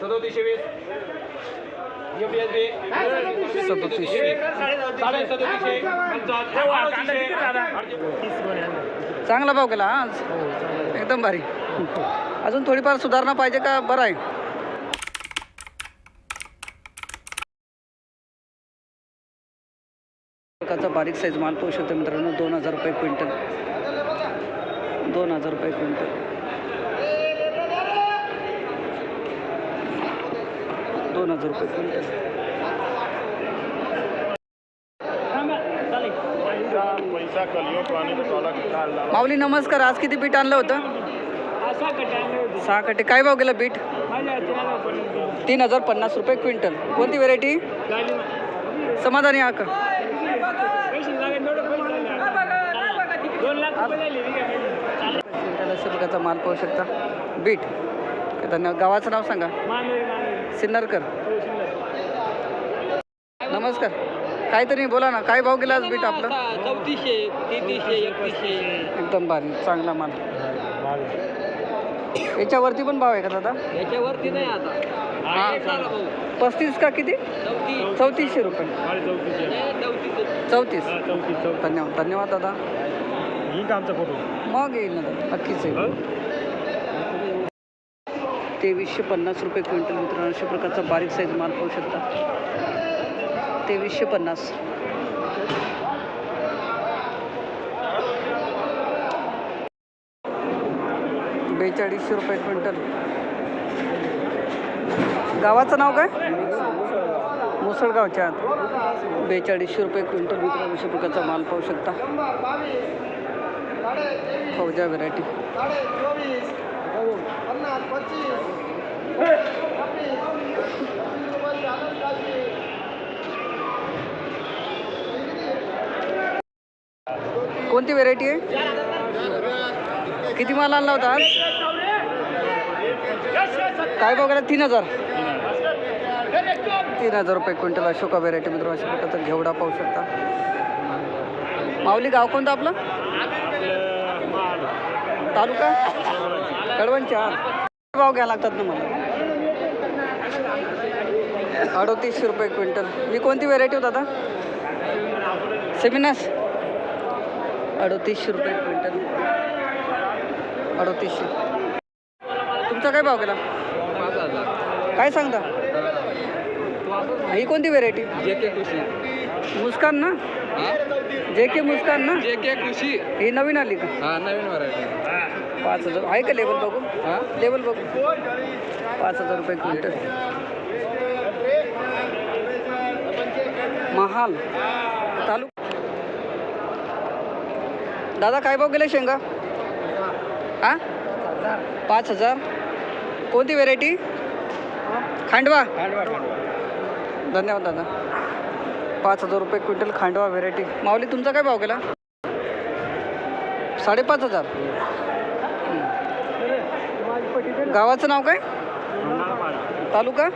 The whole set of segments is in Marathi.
सदोतीसशे वीस. चांगला भाव केला आज एकदम भारी. अजून थोडीफार सुधारणा पाहिजे का? बरं आहे. बारीक साईज माल पाहू मित्रांनो दोन हजार रुपये क्विंटल. दोन हजार रुपये क्विंटल. दोन हजार रुपये. क्विंटल माऊली नमस्कार. आज किती बीट आणलं होतं? सहा कटे काय भाव गेला बीट तीन हजार पन्नास रुपये क्विंटल. कोणती व्हेरायटी समाधानी हा का प्रकारचा माल पाहू शकता. बीट. धन्यवाद गावाचं नाव सांगा. सिन्नरकर. नमस्कार. काहीतरी बोला ना काय भाव गेला आज बीट आपलं? चौतीसशे तेहतीसशे एकतीसशे. एकदम भारी चांगला माल. याच्यावरती पण भाव आहे का दादा? याच्यावरती नाही आता. पस्तीस का किती? चौतीस. चौतीसशे रुपये. हे चौतीस. चौतीस. धन्यवाद धन्यवाद दादा. का आमचा फोटो. मग येईल ना दादा नक्कीच येईल. तेवीसशे पन्नास रुपये क्विंटल मित्रांनो अशा प्रकारचा बारीक साईज माल पाहू शकता. तेवीसशे पन्नास. बेचाळीसशे रुपये क्विंटल. गावाचं नाव काय? मुसळगावच्या. आत बेचाळीसशे रुपये क्विंटल मित्रांनो अशा प्रकारचा माल पाहू शकता. फौजा व्हरायटी. कोणती व्हेरायटी आहे? किती माल आणला होता आज? काय बघायला? तीन हजार. तीन हजार रुपये क्विंटल अशोका व्हेरायटी मित्र अशा प्रकारचा घेवडा पाहू शकता. माऊली गाव कोणतं आपलं? तालुका? कडवणच्या भाव घ्यायला लागतात ना मला. अडोतीसशे रुपये क्विंटल. ही कोणती व्हेरायटी होता आता? सेमिनास? अडोतीसशे रुपये क्विंटल. अडोतीसशे. तुमचा काय भाव हजार काय सांगता? ही कोणती व्हेरायटी जे के कृषी. मुस्कान ना? जे के मुस्कान ना? जे के कृषी. ही नवीन आली का? हा नवीन व्हरायटी पाच हजार. आहे का लेवल बघू हा? लेवल बघू पाच हजार रुपये क्विंटल. महाल. तालुका दादा काय भाव गेले शेंगा? हा पाच हजार. कोणती व्हेरायटी खांडवा. धन्यवाद दादा. पाच हजार रुपये क्विंटल खांडवा व्हेरायटी माऊली तुमचा काय भाव गेला? साडेपाच हजार. गावाचं नाव काय? तालुका?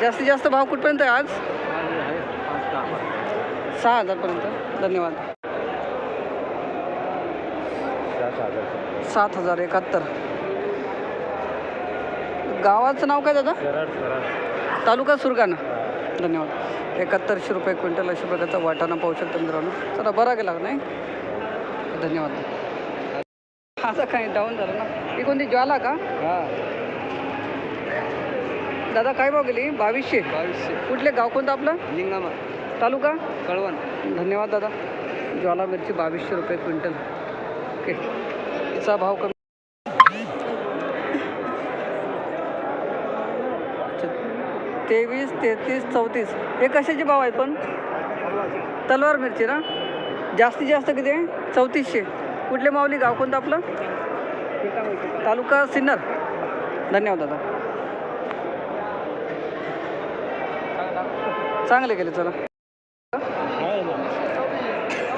जास्तीत जास्त भाव कुठपर्यंत आहे आज? सहा हजारपर्यंत. धन्यवाद. सात हजार एकाहत्तर. गावाचं नाव काय दादा? तालुका सुरगाणा. धन्यवाद. एकाहत्तरशे रुपये क्विंटल अशा प्रकारचा वाटाणा पाहू शकतो मित्रांनो. चला बरा गेला नाही? धन्यवाद. आता काय डाऊन झालं ना. ही कोणती ज्वाला का? दादा काय भाव गेली? बावीसशे. बावीसशे. कुठले गाव कोणतं आपलं? लिंगामा तालुका? कळवण. धन्यवाद दादा. ज्वाला मिरची बावीसशे रुपये क्विंटल. ओके. चा भाव कमी. तेवीस तेहतीस चौतीस. हे कशाचे भाव आहेत पण? तलवार मिरची ना? जास्तीत जास्त किती? आहे चौतीसशे. कुठले माऊली गाव कोणतं आपलं? तालुका सिन्नर. धन्यवाद दादा. चांगले केले चला.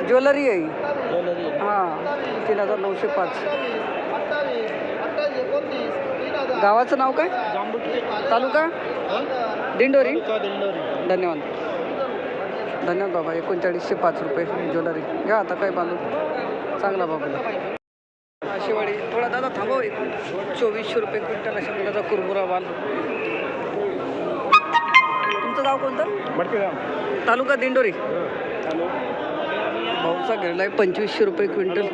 ज्वेलरी आहे. ही. तीन हजार नऊशे पाच. गावाचं नाव काय? तालुका? दिंडोरी. धन्यवाद. धन्यवाद बाबा एकोणचाळीसशे पाच रुपये ज्वेलरी. घ्या आता काय बांधू? चांगला बाबा. आशेवाडी थोडा दादा थांबव एक. चोवीसशे रुपये क्विंटल अशा प्रकारचा कुरमुरा माल तुमचं गाव कोणतं? तालुका दिंडोरी. भाऊचा गेलेला आहे पंचवीसशे रुपये क्विंटल.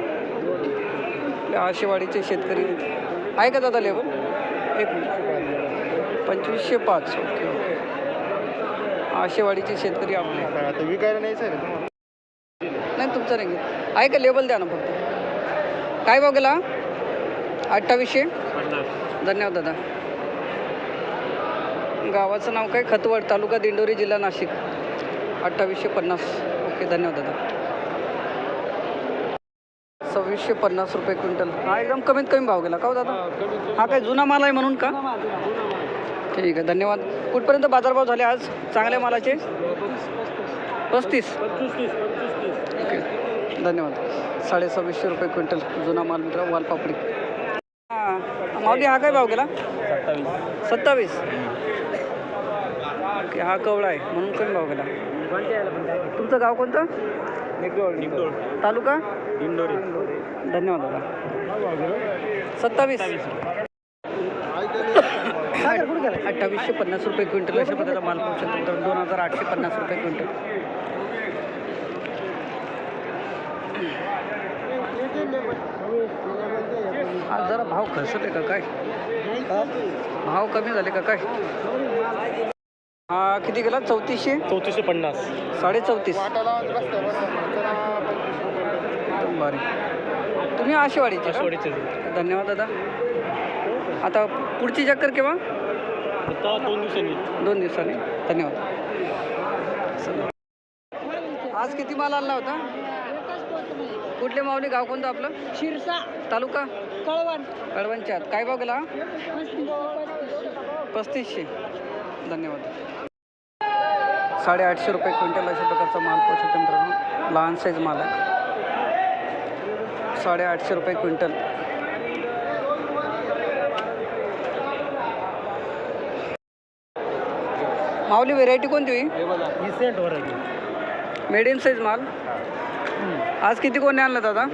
आपल्या आशेवाडीचे शेतकरी. आहे का दादा लेबर? एक मिनिट. पंचवीसशे पाच ओके ओके. आशेवाडीचे शेतकरी आपले. आता विकायला का तुम्हाला? नाही तुमचं नाही. घेत. आहे का लेबल द्या ना फक्त? काय भाव गेला? अठ्ठावीसशे? धन्यवाद दादा. गावाचं नाव काय? खतवड तालुका दिंडोरी जिल्हा नाशिक. अठ्ठावीसशे पन्नास. ओके धन्यवाद दादा. सव्वीसशे पन्नास रुपये क्विंटल. हा एकदम कमीत कमी भाव गेला का हो दादा? हा काय जुना माल आहे म्हणून का? ठीक आहे धन्यवाद. कुठपर्यंत बाजारभाव झाले आज? चांगल्या मालाचे? पस्तीस. ओके धन्यवाद. साडे सव्वीसशे रुपये क्विंटल जुना माल मित्र वालपापडी हां माऊली हा काय भाव गेला? सत्तावीस. ओके हा कवळा आहे म्हणून कमी भाव गेला. तुमचं गाव कोणतं? तालुका? धन्यवाद दादा. सत्तावीस. अठ्ठावीसशे पन्नास रुपये क्विंटल अशा प्रकारचा माल पाहू शकतो. तर दोन हजार आठशे पन्नास रुपये क्विंटल. आज जरा भाव खसले का काय? भाव कमी झाले का काय? हा किती गेला? चौतीसशे? चौतीसशे पन्नास. साडे चौतीस एकदम भारी तुम्ही आशेवाडीचे का? धन्यवाद दादा. आता पुढची चक्कर केव्हा? आता दोन दिवसांनी. दोन दिवसांनी. धन्यवाद. आज किती माल आणला होता? कुठले माऊली? गाव कोणतं आपलं? शिरसा. तालुका? कळवण. कळवणच्या आत. काय भाव गेला? पस्तीसशे. धन्यवाद. साडेआठशे रुपये क्विंटल अशा प्रकारचा माल पोहोचतो मित्रांनो. लहान साईज माल आहे. साडेआठशे रुपये क्विंटल. माऊली व्हेरायटी कोणती होई? सेंटवर आहे मिडियम साईज माल. आज किती कोणी आणलं दादा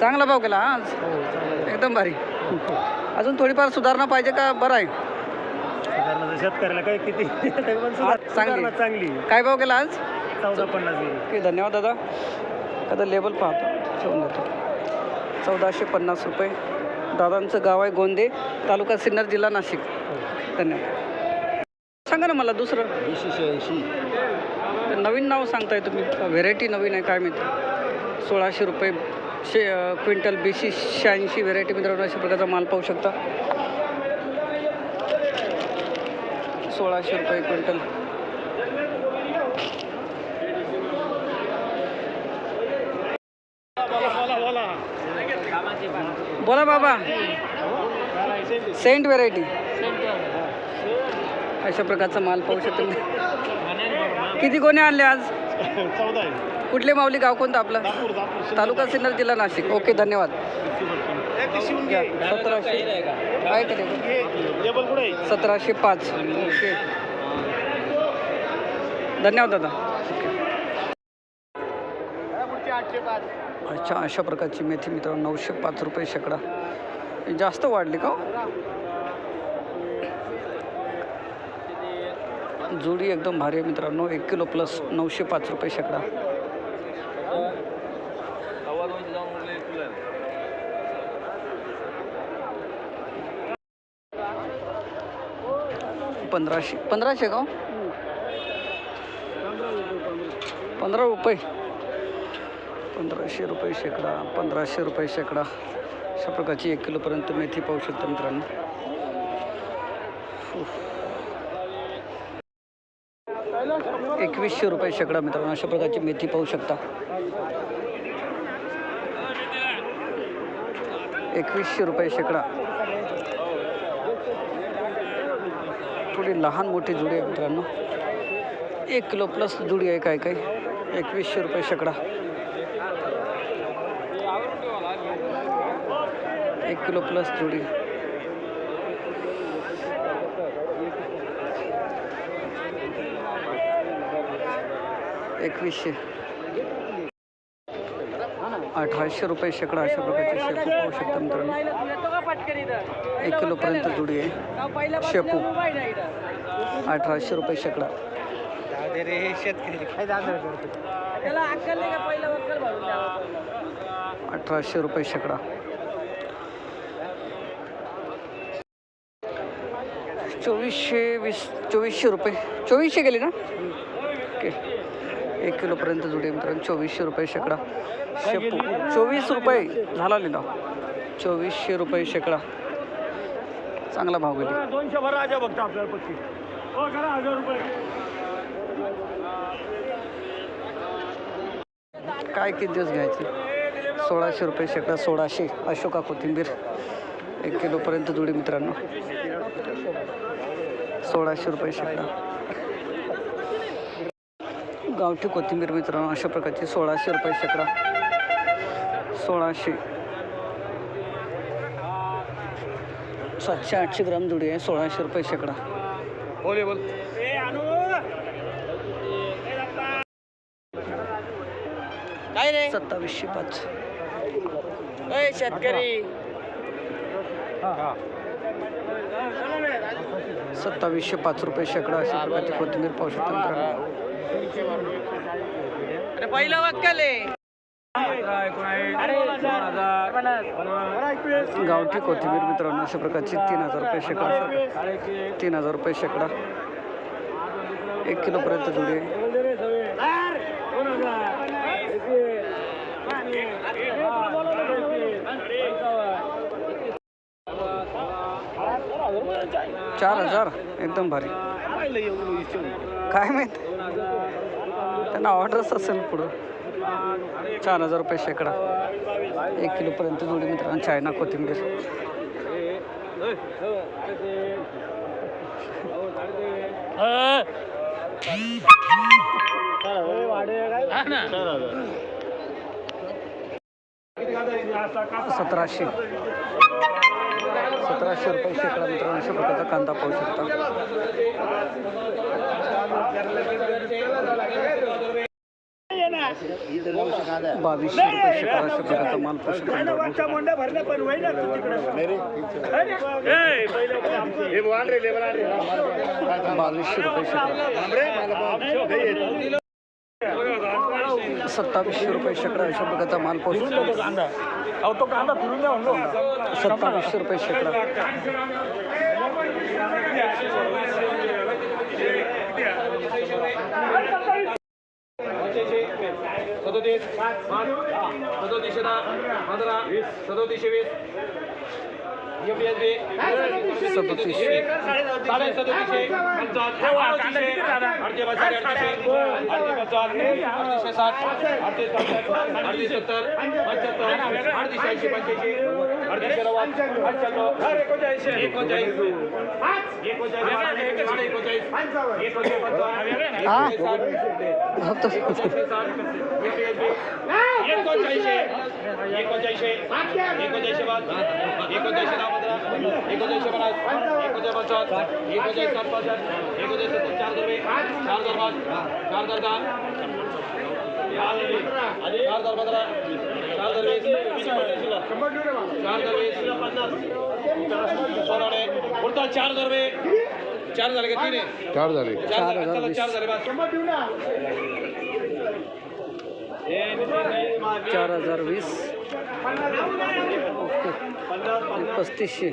चांगला भाव केला हा? आज? एकदम भारी. अजून थोडीफार सुधारणा पाहिजे का बरं आहे? शेतकऱ्याला काय किती? चांगली. चांगली. काय भाव केला आज? चौदा पन्नास धन्यवाद दादा. आता लेबल पाहतो. ठेवून देतो चौदाशे पन्नास रुपये. दादांचं गाव आहे गोंदे तालुका सिन्नर जिल्हा नाशिक. धन्यवाद. सांगा ना मला दुसरं. ते नवीन नाव सांगताय तुम्ही. व्हेरायटी नवीन आहे काय माहिती. सोळाशे रुपये शे क्विंटल बी सी शहाऐंशी व्हेरायटी मित्रांनो अशा प्रकारचा माल पाहू शकता. सोळाशे रुपये क्विंटल. बोला बाबा. सेंट व्हेरायटी अशा प्रकारचा माल पाहू शकतो किती कोणी आणले आज? कुठले माऊली? गाव कोणतं आपलं? तालुका सिन्नर जिल्हा नाशिक. ओके धन्यवाद. सतराशे. सतराशे पाच. ओके. धन्यवाद दादा. अच्छा अशा प्रकारची मेथी मित्रांनो नऊशे पाच रुपये शेकडा. जास्त वाढली का हो? जुडी एकदम भारी आहे मित्रांनो एक किलो प्लस नऊशे पाच रुपये शेकडा. पंधराशे पंधराशे का हो? पंधरा रुपये. पंधराशे रुपये शेकडा पंधराशे रुपये शेकडा. अशा प्रकारची एक किलोपर्यंत मेथी पाहू शकता मित्रांनो. एकवीसशे रुपये शेकडा मित्रांनो अशा प्रकारची मेथी पाहू शकता. एकवीसशे रुपये शेकडा. थोडी लहान मोठी जुडी आहे मित्रांनो. एक किलो प्लस जुडी आहे काय काय? एकवीसशे रुपये शेकडा. एक किलो प्लस जोडी. एकवीसशे. अठराशे रुपये शेकडा अशा प्रकारचे शेपू पाहू शकता मित्रांनो. एक किलोपर्यंत जुडी आहे. शेपू. अठराशे रुपये शेकडा. अठराशे रुपये शेकडा. चोवीसशे वीस चोवीसशे रुपये. चोवीसशे गेले ना? ओके. एक किलोपर्यंत जुडी मित्रांनो. चोवीसशे रुपये शेकडा. शेपू चोवीस रुपये झाला लिलाव. चोवीसशे रुपये शेकडा. चांगला भाव गेली. दोनशे भर राजा बघतो आपल्याला पत्ती हो करा हजार रुपये काय किती दिवस घ्यायचे? सोळाशे रुपये शेकडा सोळाशे. अशोका कोथिंबीर एक किलोपर्यंत जुडी मित्रांनो. सोळाशे रुपये शेकडा. गावठी कोथिंबीर मित्रांनो अशा प्रकारची सोळाशे रुपये शेकडा. सोळाशे. सातशे आठशे ग्राम जुडी आहे सोळाशे रुपये शेकडा. बोले बोल सत्तावीसशे पाच. शेतकरी. सत्तावीसशे पाच रुपये शेकडा अशा प्रकारची कोथिंबीर पाहू शकता पहिलं वाक्याले गावठी कोथिंबीर मित्रांनो अशा प्रकारची तीन हजार रुपये शेकडा. तीन हजार रुपये शेकडा. एक किलोपर्यंत जुडी आहे चार हजार. एकदम भारी. काय माहीत? त्यांना ऑर्डरच असेल पुढं. चार हजार रुपये शेकडा. एक किलोपर्यंत जोडी मित्रांनो चायना कोथिंबीर. सतराशे. सतराशे रुपये शेकडा मित्रांनो अशा प्रकारचा कांदा पाहू शकता. बावीसशे रुपये शेकडा अशा प्रकारचा माल पाहू शकता. मोंड्या भरल्या पण वय ना तू तिकडे. बावीसशे रुपये शेकडा सत्तावीसशे रुपये शेकडा अशा प्रकारचा माल पाहू शकता अहो तो कांदा फिरून द्या म्हणलो. सत्तावीसशे रुपये शेकडा. सदोतीस सदोतीसशे दहा पंधरा. सदोतीसशे वीस. सदोतीसशे. साडे सदोतीसशे पंचावन्न अडतीसशे अडतीस अडतीस साठ अडतीस अडतीस सत्तर पंच्याहत्तर अडतीसशे ऐंशी पंच्याऐंशी एकोणचाळीस एकोणचाळीस एकोणचाळीसशे एकोणचाळीसशे पाच एकोणचाळीसशे दहा पंधरा एकोणचाळीसशे पन्नास एकोणचाळीस पंचावन्न एकोणचाळीस सात पासष्ट एकोणचाळीस चार दर चार दर पाच चार दर दहा चार पंधरा पुढचा चार दरवे चार झाले का तीन चार झाले चार झाले चार झाले चार हजार वीस. पस्तीसशे.